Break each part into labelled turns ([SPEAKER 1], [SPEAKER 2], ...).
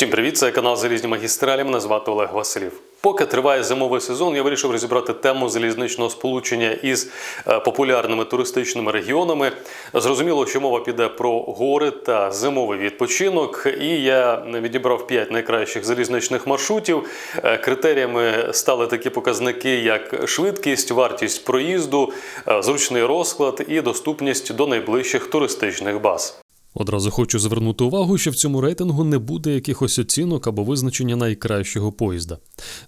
[SPEAKER 1] Всім привіт, це канал Залізні магістралі. Мене звати Олег Василів. Поки триває зимовий сезон, я вирішив розібрати тему залізничного сполучення із е, популярними туристичними регіонами. Зрозуміло, що мова піде про гори та зимовий відпочинок. І я відібрав 5 найкращих залізничних маршрутів. Е, Критеріями стали такі показники, як швидкість, вартість проїзду, е, зручний розклад і доступність до найближчих туристичних баз. Одразу хочу звернути увагу, що в цьому рейтингу не буде якихось оцінок або визначення найкращого поїзда.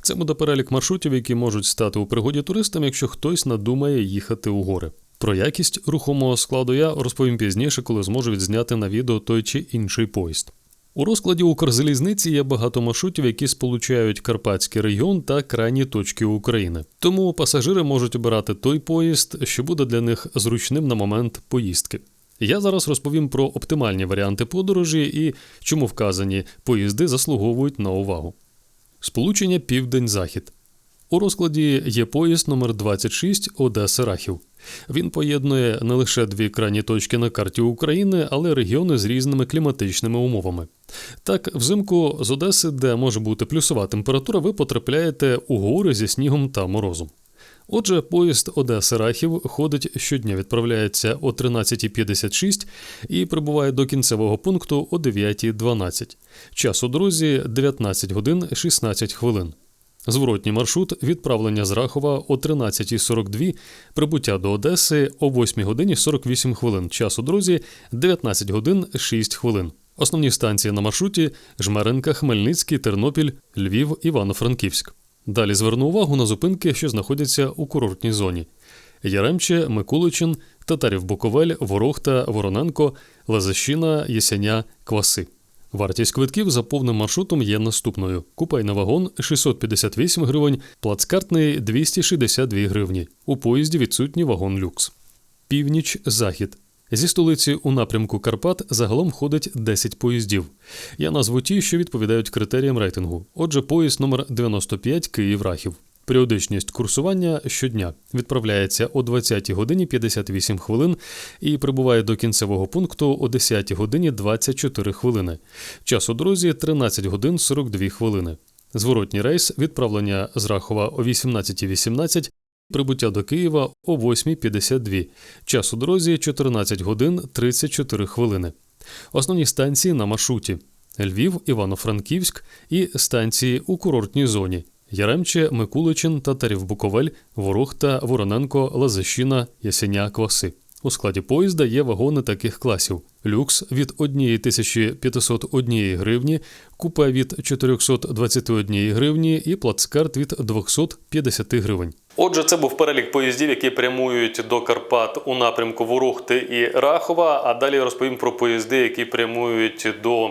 [SPEAKER 1] Це буде перелік маршрутів, які можуть стати у пригоді туристам, якщо хтось надумає їхати у гори. Про якість рухомого складу я розповім пізніше, коли зможу відзняти на відео той чи інший поїзд. У розкладі Укрзалізниці є багато маршрутів, які сполучають Карпатський регіон та крайні точки України. Тому пасажири можуть обирати той поїзд, що буде для них зручним на момент поїздки. Я зараз розповім про оптимальні варіанти подорожі і чому вказані поїзди заслуговують на увагу. Сполучення Південь-Захід. У розкладі є поїзд номер 26 Одеса Рахів. Він поєднує не лише дві крайні точки на карті України, але регіони з різними кліматичними умовами. Так, взимку з Одеси, де може бути плюсова температура, ви потрапляєте у гори зі снігом та морозом. Отже, поїзд Одеса Рахів ходить щодня, відправляється о 13.56 і прибуває до кінцевого пункту о 9.12. Час у дорозі 19 годин 16 хвилин. Зворотній маршрут відправлення з Рахова о 13.42, прибуття до Одеси о 8 годині 48 хвилин. Час у дорозі 19 годин 6 хвилин. Основні станції на маршруті Жмеренка, Хмельницький, Тернопіль, Львів, Івано-Франківськ. Далі зверну увагу на зупинки, що знаходяться у курортній зоні: Яремче, Микуличин, Татарів Буковель, Ворохта, Вороненко, Лазащина, Єсеня, Кваси. Вартість квитків за повним маршрутом є наступною: купейний вагон 658 гривень, плацкартний 262 гривні. У поїзді відсутній вагон люкс. Північ захід. Зі столиці у напрямку Карпат загалом ходить 10 поїздів. Я назву ті, що відповідають критеріям рейтингу. Отже, поїзд номер 95 Київ-Рахів. Періодичність курсування щодня відправляється о 20 годині 58 хвилин і прибуває до кінцевого пункту о 10 годині 24 хвилини. Час у дорозі 13 годин 42 хвилини. Зворотній рейс відправлення з Рахова о 18.18, прибуття до Києва о 8.52. Час у дорозі 14 годин 34 хвилини. Основні станції на маршруті: Львів, Івано-Франківськ і станції у курортній зоні. Яремче, Микуличин, Татарів Буковель, Ворохта, Вороненко, Лазащина, Ясеня, Кваси. У складі поїзда є вагони таких класів: люкс від 1501 гривні, купе від 421 гривні і плацкарт від 250 гривень. Отже, це був перелік поїздів, які прямують до Карпат у напрямку Ворохти і Рахова. А далі розповім про поїзди, які прямують до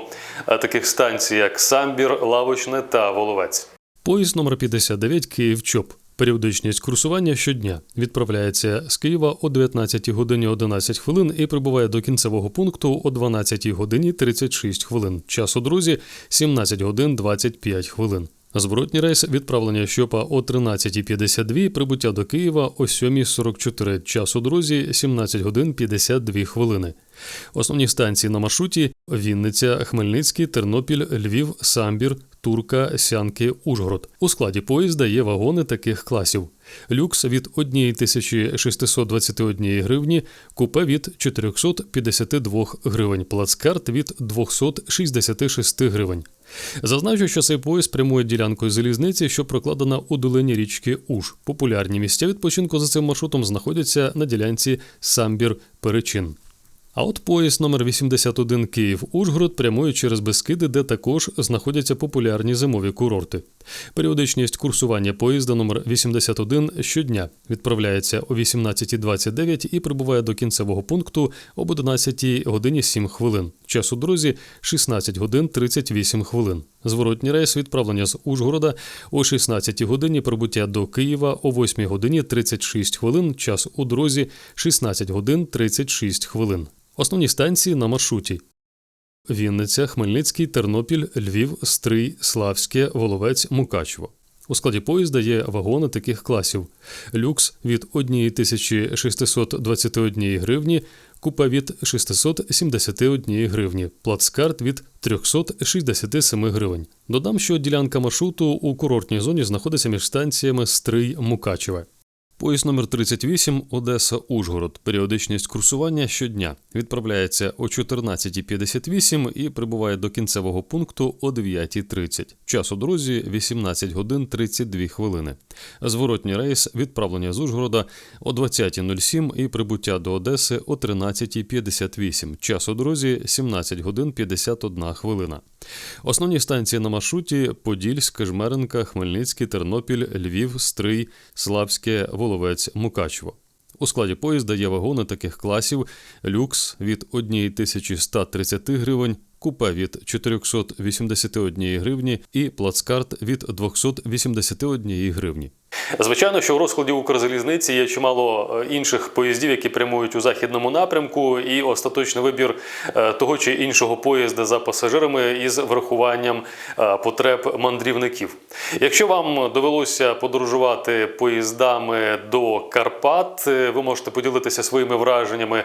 [SPEAKER 1] е, таких станцій, як Самбір, Лавочне та Воловець. Поїзд номер 59 Київ ЧОП. Періодичність курсування щодня відправляється з Києва о 19 годині 11 хвилин і прибуває до кінцевого пункту о 12 годині 36 хвилин. Час у друзі 17 годин 25 хвилин. Зворотній рейс відправлення щопа о 13.52, прибуття до Києва о 7.44. Час у дорозі 17 годин 52 хвилини. Основні станції на маршруті Вінниця, Хмельницький, Тернопіль, Львів, Самбір, Турка, Сянки, Ужгород. У складі поїзда є вагони таких класів: люкс від 1621 гривні, купе від 452 гривень, плацкарт від 266 гривень. Зазначу, що цей поїзд прямує ділянкою залізниці, що прокладена у долині річки Уж. Популярні місця відпочинку за цим маршрутом знаходяться на ділянці Самбір-Перечин. А от поїзд номер 81 Київ-Ужгород прямує через Бескиди, де також знаходяться популярні зимові курорти. Періодичність курсування поїзда номер 81 щодня відправляється о 18.29 і прибуває до кінцевого пункту об 11 годині 7 хвилин. Час у друзі 16 годин 38 хвилин. Зворотній рейс відправлення з Ужгорода о 16 годині прибуття до Києва о 8 годині 36 хвилин. Час у дорозі 16 годин 36 хвилин. Основні станції на маршруті. Вінниця, Хмельницький, Тернопіль, Львів, Стрий, Славське, Воловець, Мукачево. У складі поїзда є вагони таких класів: люкс від 1621 гривні, купе від 671 гривні, плацкарт від 367 гривень. Додам, що ділянка маршруту у курортній зоні знаходиться між станціями Стрий Мукачеве. Поїзд номер 38 Одеса Ужгород. Періодичність курсування щодня відправляється о 14.58 і прибуває до кінцевого пункту о 9.30. Час у дорозі 18 годин 32 хвилини. Зворотній рейс відправлення з Ужгорода о 20.07 і прибуття до Одеси о 13.58. Час у дорозі 17 годин 51 хвилина. Основні станції на маршруті Подільськ, Жмеренка, Хмельницький, Тернопіль, Львів, Стрий, Славське, Воловець, Мукачево. У складі поїзда є вагони таких класів: люкс від 1130 гривень, купе від 481 гривні і плацкарт від 281 гривні. Звичайно, що в розкладі Укрзалізниці є чимало е, інших поїздів, які прямують у західному напрямку, і остаточний вибір е, того чи іншого поїзда за пасажирами із врахуванням е, потреб мандрівників. Якщо вам довелося подорожувати поїздами до Карпат, ви можете поділитися своїми враженнями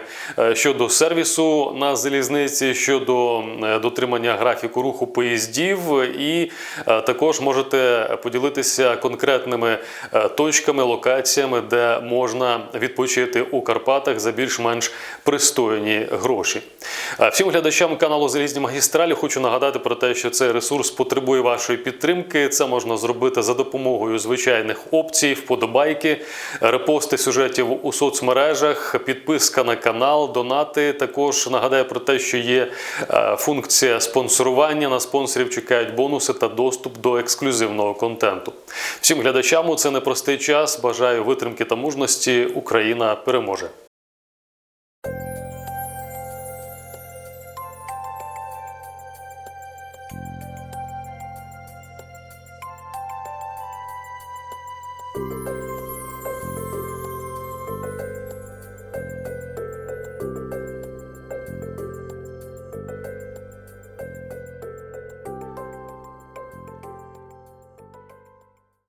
[SPEAKER 1] щодо сервісу на залізниці, щодо дотримання графіку руху поїздів, і також можете поділитися конкретними точками, локаціями, де можна відпочити у Карпатах за більш-менш пристойні гроші. Е, Всім глядачам каналу Залізні магістралі хочу нагадати про те, що цей ресурс потребує вашої підтримки. Це можна зробити за допомогою звичайних опцій, вподобайки, репости сюжетів у соцмережах, підписка на канал, донати. Також нагадаю про те, що є е, функція спонсорування. На спонсорів чекають бонуси та доступ до ексклюзивного контенту. Всім глядачам у це непростий час. Бажаю витримки та мужності. Україна переможе.